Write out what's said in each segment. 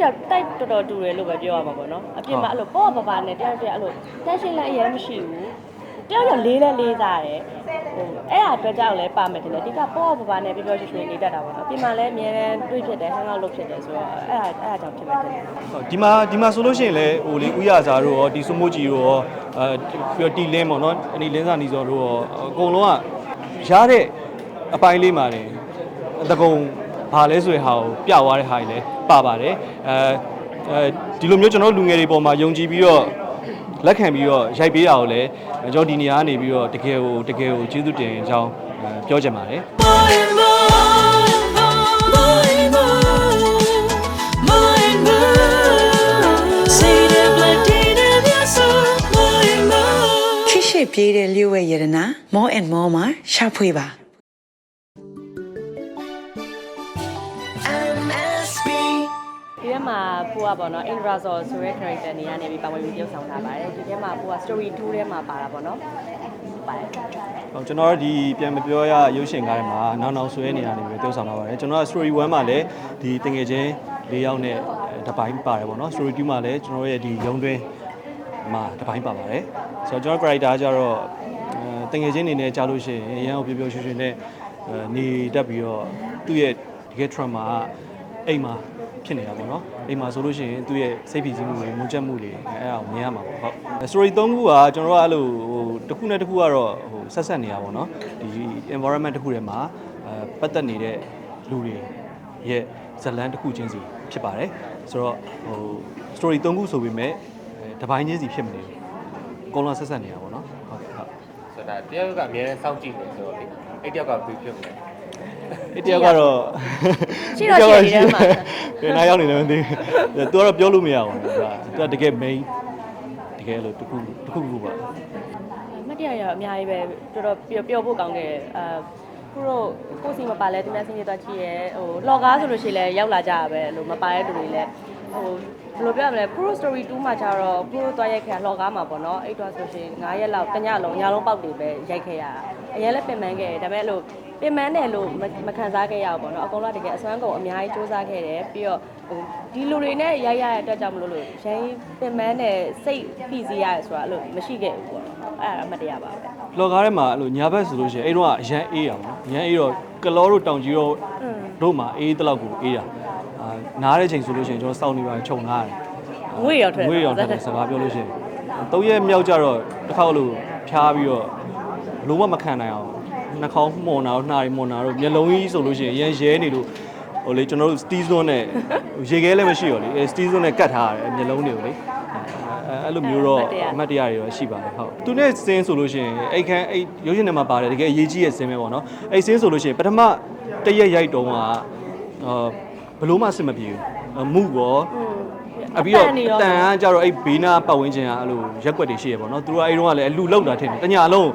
တယောက်တိုက်တော်တော်တူတယ်လို့ပဲပြောရမှာပေါ့နော်အပြင်မှာအဲ့လိုပေါ့ပါပါနဲ့တယောက်တယောက်အဲ့လို tension လည်းအရင်မရှိဘူးတယောက်တယောက်လေးလဲလေးစားတယ်ဟိုအဲ့ဒါအတွက်ကြောင့်လည်းပါမယ်တင်တယ်ဒီကပေါ့ပါပါနဲ့ပြောပြောရွှင်ရွှင်နေတတ်တာပေါ့နော်အပြင်မှာလည်းအများနဲ့တွေ့ဖြစ်တယ်ဟန်အောင်လုပ်ဖြစ်တယ်ဆိုတော့အဲ့ဒါအဲ့ဒါကြောင့်ဖြစ်မယ်တင်တယ်ဟုတ်ဒီမှာဒီမှာဆိုလို့ရှိရင်လည်းဟိုလေဥရစာတို့ရောဒီစုမိုးကြီးတို့ရောအဲပြီးတော့တီလင်းပေါ့နော်အနီလင်းစာနီစောတို့ရောအကုန်လုံးကရတဲ့အပိုင်းလေးမှာနေတကုံဘာလဲဆိုရင်ဟာကိုပြသွားတဲ့ဟာကြီးလည်း ပါပါတယ်အဲအဲဒီလိုမျိုးကျွန်တော်တို့လူငယ်တွေပေါ်မှာယုံကြည်ပြီးတော့လက်ခံပြီးတော့ရိုက်ပေးတာကိုလည်းကျွန်တော်ဒီနေရာကနေပြီးတော့တကယ်ကိုတကယ်ကိုကျေးဇူးတင်အကြောင်းအဲပြောချင်ပါတယ် More and more, more and more, more and more. Say the blood in your soul, more and more. ခိရှိပြေးတဲ့လျှို့ဝဲရတနာ more and more မှာရှာဖွေပါ ဒီထဲမှာပိုကပေါ့နော် Indrazor ဆိုတဲ့ character နေရာနေပြီးပါဝင်ပြီးပြုဆောင်ထားပါတယ်ဒီထဲမှာပိုက story 2ထဲမှာပါတာပေါ့နော်ပါတယ်ဟုတ်ကျွန်တော်တို့ဒီပြန်မပြောရရုပ်ရှင်ကားထဲမှာနောက်နောက်ဆွဲနေရနေပြီးတိုးဆောင်လာပါတယ်ကျွန်တော်က story 1မှာလည်းဒီတငယ်ချင်း၄ယောက်နဲ့အဲတစ်ပိုင်းပါတယ်ပေါ့နော် story 2မှာလည်းကျွန်တော်ရဲ့ဒီရုံတွင်းမှာတစ်ပိုင်းပါပါတယ်ဆိုတော့ကျွန်တော် character ကကြတော့အဲတငယ်ချင်းအနေနဲ့ကြားလို့ရှိရင်အရန်ကိုပျော်ပျော်ရွှင်ရွှင်နဲ့အဲနေတတ်ပြီးတော့သူ့ရဲ့တကယ် trauma ကအိမ်မှာ ဖြစ်နေတာပေါ့နော်အိမ်မှာဆိုလို့ရှိရင်သူ့ရဲ့စိတ်ဖိစီးမှုတွေမွန်းချက်မှုတွေအဲအဲ့ဒါကိုမြင်ရမှာပေါ့ဟုတ် story 3ခုကကျွန်တော်တို့ကအဲ့လိုဟိုတစ်ခုနဲ့တစ်ခုကတော့ဟိုဆက်ဆက်နေတာပေါ့နော်ဒီ environment တစ်ခုထဲမှာအဲပတ်သက်နေတဲ့လူတွေရဲ့ဇတ်လန်းတစ်ခုချင်းစီဖြစ်ပါတယ်ဆိုတော့ဟို story 3ခုဆိုပေမဲ့အဲတစ်ပိုင်းချင်းစီဖြစ်မနေဘူးအကုန်လုံးဆက်ဆက်နေတာပေါ့နော်ဟုတ်ဟုတ် ဆိုတာတယောက်က အများနဲ့စောင့်ကြည့်နေဆိုတော့လေအဲ့တယောက်ကဘယ်ဖြစ်မလဲ အဲ့တယောက်ကတော့ရှိတော့ရှိတယ်ဒီထဲမှာဘယ်နာရောက်နေလဲမသိဘူးသူကတော့ပြောလို့မရဘူးသူကသူကတကယ် main တကယ်လို့တစ်ခုတစ်ခုခုပါအမတ်တရရအများကြီးပဲတော်တော်ပျော်ပျော်ဖို့ကောင်းခဲ့တယ်အာခုတော့ကိုယ်စီမပါလဲသူများစင်းတွေတော့ကြည့်ရဲဟိုလော်ကားဆိုလို့ရှိရင်လည်းရောက်လာကြရပဲလို့မပါတဲ့လူတွေလည်းဟိုဘယ်လိုပြောရမလဲ Pro Story 2မှာကျတော့ Pro သွားရိုက်ခဲ့လော်ကားမှာပေါ့နော်အဲ့တော့ဆိုရှင်9ရက်လောက်တညလုံးညလုံးပေါက်တွေပဲရိုက်ခဲ့ရတာအရင်လည်းပင်ပန်းခဲ့တယ်ဒါပေမဲ့လို့ ပင်ပန်းတယ်လို့မခံစားခဲ့ရဘူးပေါ့နော်အကုန်လုံးတကယ်အစွမ်းကုန်အများကြီးစူးစမ်းခဲ့တယ်ပြီးတော့ဟိုဒီလူတွေနဲ့ရိုက်ရတဲ့အတွက်ကြောင့်မလို့လို့ရိုင်းပင်ပန်းတယ်စိတ်ဖိစီးရတယ်ဆိုတာအဲ့လိုမရှိခဲ့ဘူးပေါ့နော်အဲ့ဒါအမှတ်တရပါပဲလော်ကားထဲမှာအဲ့လိုညာဘက်ဆိုလို့ရှိရင်အဲ့တော့ကအရန်အေးရအောင်နော်အရန်အေးတော့ကလောတို့တောင်ကြီးတို့တို့မှာအေးတလောက်ကိုအေးတာအာနားတဲ့ချိန်ဆိုလို့ရှိရင်ကျွန်တော်စောင့်နေပါခြုံထားတယ်ငွေရောထွက်ငွေရောထွက်တယ်စကားပြောလို့ရှိရင်သုံးရက်မြောက်ကြတော့တစ်ခါလို့ဖြားပြီးတော့လုံးဝမခံနိုင်အောင် နှာခေါင်းမှုန်တာတို့နှာရီမှုန်တာတို့မျက်လုံးကြီးဆိုလို့ရှိရင်အရန်ရဲနေလို့ဟိုလေကျွန်တော်တို့ steel zone နဲ့ရေခဲလည်းမရှိတော့လေအဲ steel zone နဲ့ကတ်ထားရတယ်မျက်လုံးတွေကိုလေအဲအဲ့လိုမျိုးတော့အမှတ်တရတွေတော့ရှိပါတယ်ဟုတ်သူနဲ့စင်းဆိုလို့ရှိရင်အဲ့ခန်းအဲ့ရုပ်ရှင်ထဲမှာပါတယ်တကယ်အရေးကြီးရဲ့စင်းပဲပေါ့နော်အဲ့စင်းဆိုလို့ရှိရင်ပထမတစ်ရက်ရိုက်တုံးကအာဘလို့မှအဆင်မပြေဘူးအမှုရောအပြီးတော့တန်ကကြတော့အဲ့ဘေးနာပတ်ဝန်းကျင်ကအဲ့လိုရက်ွက်တွေရှိရပေါ့နော်သူတို့ကအဲ့တုန်းကလည်းအလူလောက်တာထင်တယ်တညာလုံး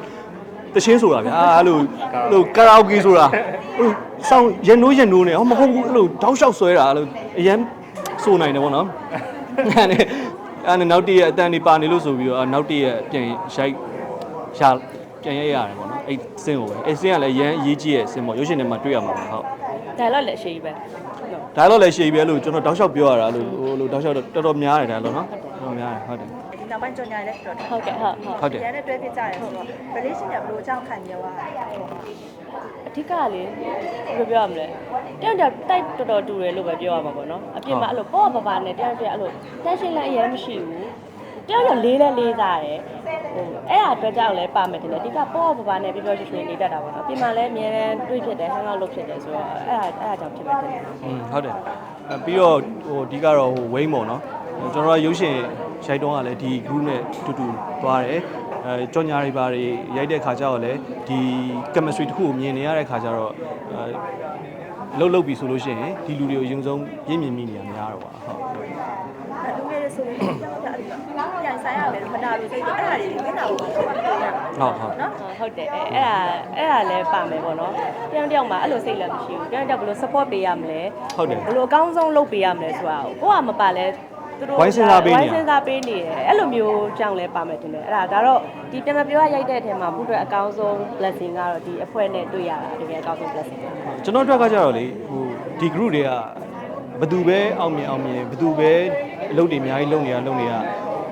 တချင်းဆိုတာဗျာအဲ့လိုအဲ့လိုကာရာအိုကေဆိုတာဟိုဆောင်းရနိုးရနိုးနေဟောမဟုတ်ဘူးအဲ့လိုတောက်လျှောက်ဆွဲတာအဲ့လိုအရန်ဆိုနိုင်တယ်ပေါ့နော်အဲ့နဲ့အဲ့နဲ့နောက်တည့်ရအတန်နေပါနေလို့ဆိုပြီးတော့နောက်တည့်ရပြန်ရိုက်ရှာပြန်ရိုက်ရတယ်ပေါ့နော်အဲ့စင်းကိုပဲအဲ့စင်းကလည်းရန်အရေးကြီးရဲ့စင်းပေါ့ရုပ်ရှင်ထဲမှာတွေ့ရမှာပါဟုတ်ဒါတော့လည်းအရှိကြီးပဲဟုတ်ဒါတော့လည်းရှည်ပြီလို့ကျွန်တော်တောက်လျှောက်ပြောရတာလို့ဟိုလိုတောက်လျှောက်တော့တော်တော်များတယ်ဒါလို့နော်တော်တော်များတယ်ဟုတ်တယ် ဒီနောက်ပိုင်းကြော်ညာလည်းတော်တော်ဟုတ်ကဲ့ဟုတ်ဟုတ်ဟုတ်တယ်ရန်နဲ့တွဲဖြစ်ကြတယ်ဆိုတော့ relation ကဘယ်လိုအကြောင်းခံရပါလဲအဓိကလေဘယ်လိုပြောရမလဲတယောက်တယောက်တိုက်တော်တော်တူတယ်လို့ပဲပြောရမှာပေါ့နော်အပြင်မှာအဲ့လိုပေါ့ပါပါနဲ့တယောက်တယောက်အဲ့လို tension လည်းအရင်မရှိဘူးတယောက်တယောက်လေးလည်းလေးစားတယ်ဟိုအဲ့ဒါအတွက်ကြောင့်လည်းပါမယ်တင်တယ်အဓိကပေါ့ပါပါနဲ့ပြောပြောရွှင်ရွှင်နေတတ်တာပေါ့နော်အပြင်မှာလည်းအများနဲ့တွေ့ဖြစ်တယ်ဟန်အောင်လုပ်ဖြစ်တယ်ဆိုတော့အဲ့ဒါအဲ့ဒါကြောင့်ဖြစ်မယ်တင်တယ် อืมဟုတ်တယ်အဲပြီးတော့ဟိုအဓိကတော့ဟိုဝိန်းပေါ့နော်အဲကျွန်တော်ကရုပ်ရှင် ရိုက်တုံးကလည်းဒီ group နဲ့တူတူသွားတယ်အဲကြော်ညာတွေပါတွေရိုက်တဲ့ခါကျတော့လည်းဒီ chemistry တစ်ခုကိုမြင်နေရတဲ့ခါကျတော့အဲလှုပ်လှုပ်ပြီဆိုလို့ရှိရင်ဒီလူတွေကိုအရင်ဆုံးရင်းမြင်မိနေရများတော့ပါဟုတ်လူငယ်တွေဆိုရင်ကြောက်ကြအဲ့ဒါပြန်ဆိုင်ရမယ်မနာလို့စိတ်အဲ့ဒါတွေမျက်နှာကိုပါဆက်ပြီးတော့ဟုတ်ဟုတ်နော်ဟုတ်တယ်အဲအဲ့ဒါအဲ့ဒါလည်းပါမယ်ပေါ့နော်တယောက်တယောက်မှာအဲ့လိုစိတ်လည်းမရှိဘူးတယောက်တယောက်ဘယ်လို support ပေးရမလဲဟုတ်တယ်ဘယ်လိုအကောင်းဆုံးလုပ်ပေးရမလဲဆိုတာကိုကိုကမပါလဲ သူတို့ဝိုင်းစဉ်းစားပေးနေရ ဝိုင်းစဉ်းစားပေးနေတယ်အဲ့လိုမျိုးကြောင့်လည်းပါမယ်တင်တယ်အဲ့ဒါဒါတော့ဒီပြန်မပြောရရိုက်တဲ့အထက်မှာဘုအတွက်အကောင်းဆုံး blessing ကတော့ဒီအဖွဲ့နဲ့တွေ့ရတာတကယ်အကောင်းဆုံး blessing ပါ ကျွန်တော်တို့ကကြတော့လေဟိုဒီ group တွေကဘယ်သူပဲအောင်မြင်အောင်မြင်ဘယ်သူပဲအလုပ်တွေအများကြီးလုပ်နေတာလုပ်နေတာ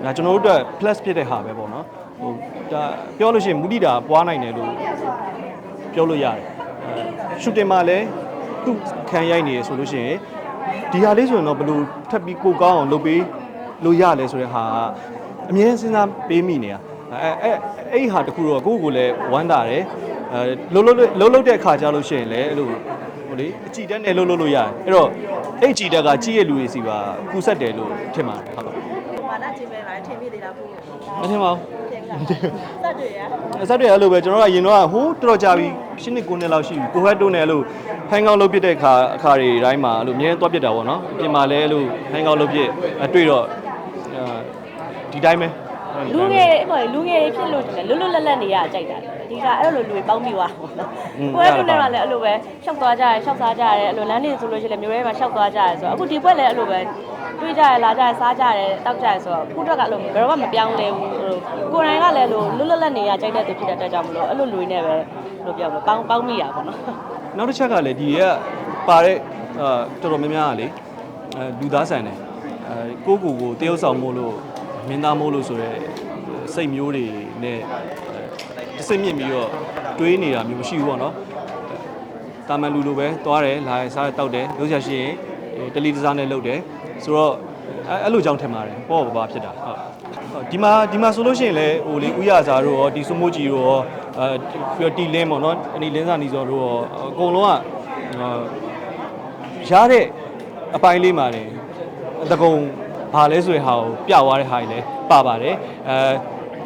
ဒါကျွန်တော်တို့အတွက် plus ဖြစ်တဲ့ဟာပဲပေါ့နော်ဟိုဒါပြောလို့ရှိရင်မူတိတာပွားနိုင်တယ်လို့ပြောလို့ရတယ်အဲရှူတင်မှာလည်းသူ့ခံရိုက်နေရဆိုလို့ရှိရင် ဒီဟာလေးဆိုရင်တော့ဘယ်လိုထပ်ပြီးကိုကောင်းအောင်လုပ်ပေးလို့ရလဲဆိုတဲ့ဟာကအမြဲစဉ်းစားပေးမိနေတာအဲအဲအဲ့ဒီဟာတခုတော့ကိုယ့်ကိုယ်လည်းဝမ်းသာတယ်အဲလုံးလုံးလုံးလုံးတဲ့အခါကြလို့ရှိရင်လည်းအဲ့လိုဟိုလေအကြည်တက်နဲ့လှုပ်လှုပ်လို့ရတယ်အဲ့တော့အဲ့အကြည်တက်ကကြီးရဲ့လူတွေစီပါကူဆက်တယ်လို့ထင်ပါတယ်ဟုတ်မာ နချင်းပဲလားထင်မိသေးလားခုမထင်ပါဘူးထင်လားစက်တွေရအဆက်တွေအဲ့လိုပဲကျွန်တော်တို့ကရင်တော့ဟိုးတော်တော်ကြာပြီရှင်းနှစ်ကိုနှစ်လောက်ရှိပြီကိုဟက်တိုးနဲ့အဲ့လိုဖိုင်းကောင်းလုပ်ပြတဲ့အခါအခါတွေတိုင်းမှာအဲ့လိုအမြဲသွားပြတာပေါ့နော်အပြင်မှာလည်းအဲ့လိုဖိုင်းကောင်းလုပ်ပြအတွေ့တော့အဲဒီတိုင်းပဲ လူငယ်တွေပေါ့လေလူငယ်တွေဖြစ်လို့တယ်လွတ်လွတ်လပ်လပ်နေရကြိုက်တာဒီကအဲ့လိုလူတွေပေါင်းမိသွားပေါ့နော်ကိုယ်ကလည်းလည်းအဲ့လိုပဲရှောက်သွားကြရဲရှောက်စားကြရဲအဲ့လိုလမ်းနေဆိုလို့ရှိရင်လည်းမျိုးရဲမှာရှောက်သွားကြရဲဆိုတော့အခုဒီဘက်လည်းအဲ့လိုပဲတွေးကြရဲလာကြရဲစားကြရဲတောက်ကြရဲဆိုတော့ခုတော့ကအဲ့လိုဘယ်တော့မှမပြောင်းလဲဘူးကိုယ်တိုင်ကလည်းလို့လွတ်လွတ်လပ်နေရကြိုက်တဲ့သူဖြစ်တဲ့အတွက်ကြောင့်မလို့အဲ့လိုလူတွေနဲ့ပဲလို့ပြောမလို့ပေါင်းပေါင်းမိရပါတော့နောက်တစ်ချက်ကလည်းဒီကပါတဲ့အာတော်တော်များများကလေအဲလူသားဆန်တယ်အဲကိုယ့်ကိုယ်ကိုတရုပ်ဆောင်မို့လို့ မင်းသားမို့လို့ဆိုရဲစိတ်မျိုးတွေနဲ့တစ်စိတ်မြင့်ပြီးတော့တွေးနေတာမျိုးမရှိဘူးပေါ့နော်တာမန်လူလိုပဲသွားတယ်လာရစားတောက်တယ်လို့ချရှိရင်တလီတစားနဲ့လုပ်တယ်ဆိုတော့အဲအဲ့လိုကြောင့်ထင်ပါတယ်ပေါ့ပါပါဖြစ်တာဟုတ်ဟုတ်ဒီမှာဒီမှာဆိုလို့ရှိရင်လည်းဟိုလေဥရစာတို့ရောဒီစုမိုးကြီးတို့ရောအဲပြီးတော့တီလင်းပေါ့နော်အနီလင်းစာနီစောတို့ရောအကုန်လုံးကရတဲ့အပိုင်းလေးမှာနေတကုံ ဘာလဲဆိုတဲ့ဟာကိုပြသွားတဲ့ဟာကြီးလည်းပါပါတယ်အဲ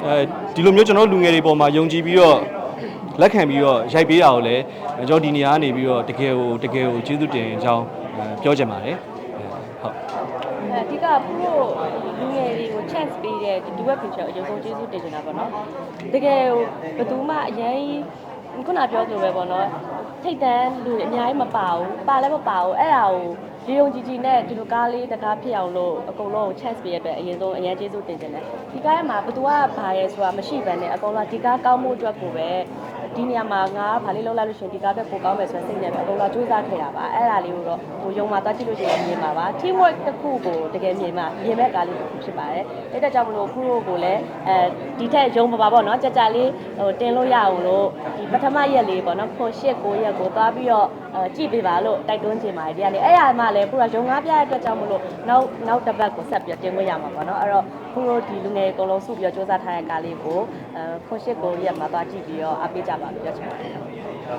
အဲဒီလိုမျိုးကျွန်တော်လူငယ်တွေပေါ်မှာယုံကြည်ပြီးတော့လက်ခံပြီးတော့ရိုက်ပေးတာကိုလည်းကျွန်တော်ဒီနေရာကနေပြီးတော့တကယ်ကိုတကယ်ကိုကျေးဇူးတင်ကြောင်းပြောချင်ပါတယ်ဟုတ်အဓိကပရိုလူငယ်တွေကို chance ပေးတဲ့ဒီ web feature အရင်ဆုံးကျေးဇူးတင်ချင်တာပေါ့နော်တကယ်ဟိုဘယ်သူမှအရင်ခုနပြောသလိုပဲပေါ့နော် ထိတ်တန်းလူတွေအများကြီးမပါဘူးပါလည်းမပါဘူးအဲ့ဒါကိုရေုံကြည်ကြည်နဲ့ဒီလိုကားလေးတကားဖြစ်အောင်လို့အကုန်လုံးကို chance ပေးရတဲ့အရင်ဆုံးအရင်ကျေးဇူးတင်ချင်တယ်ဒီကားမှာဘယ်သူကဘာရဲဆိုတာမရှိဘဲနဲ့အကုန်လုံးဒီကားကောင်းမှုအတွက်ကိုပဲ ဒီနေရာမှာငါဘာလေးလုပ်လိုက်လို့ရှိရင်ဒီကားအတွက်ပိုကောင်းမယ်ဆိုတဲ့စိတ်နဲ့ပဲအကုန်လုံးစူးစမ်းခဲ့တာပါအဲ့ဒါလေးကိုတော့ဟိုယုံမှာတွားကြည့်လို့ရှိရင်မြင်ပါပါ team work တစ်ခုကိုတကယ်မြင်မှာမြင်မဲ့ကားလေးတစ်ခုဖြစ်ပါတယ်အဲ့ဒါကြောင့်မလို့ခုတို့ကိုလည်းအဲဒီထက်ယုံပါပါပေါ့နော်ကြကြလေးဟိုတင်လို့ရအောင်လို့ဒီပထမရက်လေးပေါ့နော်ခွန်၈9ရက်ကိုသွားပြီးတော့အဲကြည့်ပေးပါလို့တိုက်တွန်းချင်ပါတယ်ဒီကနေ့အဲ့ရမှလည်းခုတော့ယုံငါးပြတဲ့အတွက်ကြောင့်မလို့နောက်နောက်တစ်ပတ်ကိုဆက်ပြီးတင်ခွင့်ရမှာပေါ့နော်အဲ့တော့ခုတို့ဒီလူငယ်အကုန်လုံးစုပြီးတော့စူးစမ်းထားတဲ့ကားလေးကိုအဲခွန်၈9ရက်မှာသွားကြည့်ပြီးတော့အားပေးကြပါလို့ပြောချင်ပါတယ်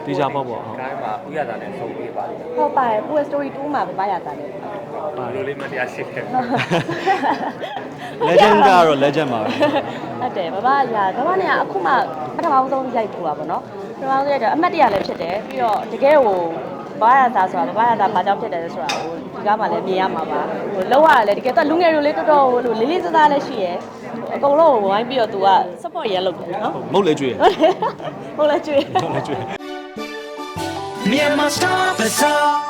တေချာပေါ့ပေါ့ဟုတ်ကားမှာဥရတာနဲ့ဆုံးပြေးပါလိမ့်ဟုတ်ပါတယ်ကိုယ် story 2မှာပပရတာတယ်ဘယ်လိုလေးမတရားရှိတယ် legend ကတော့ legend ပါပဲဟုတ်တယ်ဘဘရာဘဘနဲ့ကအခုမှပထမဆုံးရိုက်ပူတာပေါ့နော် ပထမဆုံးရိုက်တော့အမှတ်တရလည်းဖြစ်တယ်ပြီးတော့တကယ်ဟိုဘဘရတာဆိုတာဘဘရတာဘာကြောင့်ဖြစ်တယ်လဲဆိုတာဟိုဒီကားမှလည်းမြင်ရမှာပါဟိုလောက်ရတယ်တကယ်တော့လူငယ်တွေလေးတော်တော်ဟိုလေးလေးစားစားလည်းရှိရယ်အကုန်လုံးဝိုင်းပြီးတော့ तू က support ရလုပ်တယ်နော်မုတ်လေကျွေးဟုတ်လဲကျွေးမုတ်လေကျွေး Myanmar Star Bazaar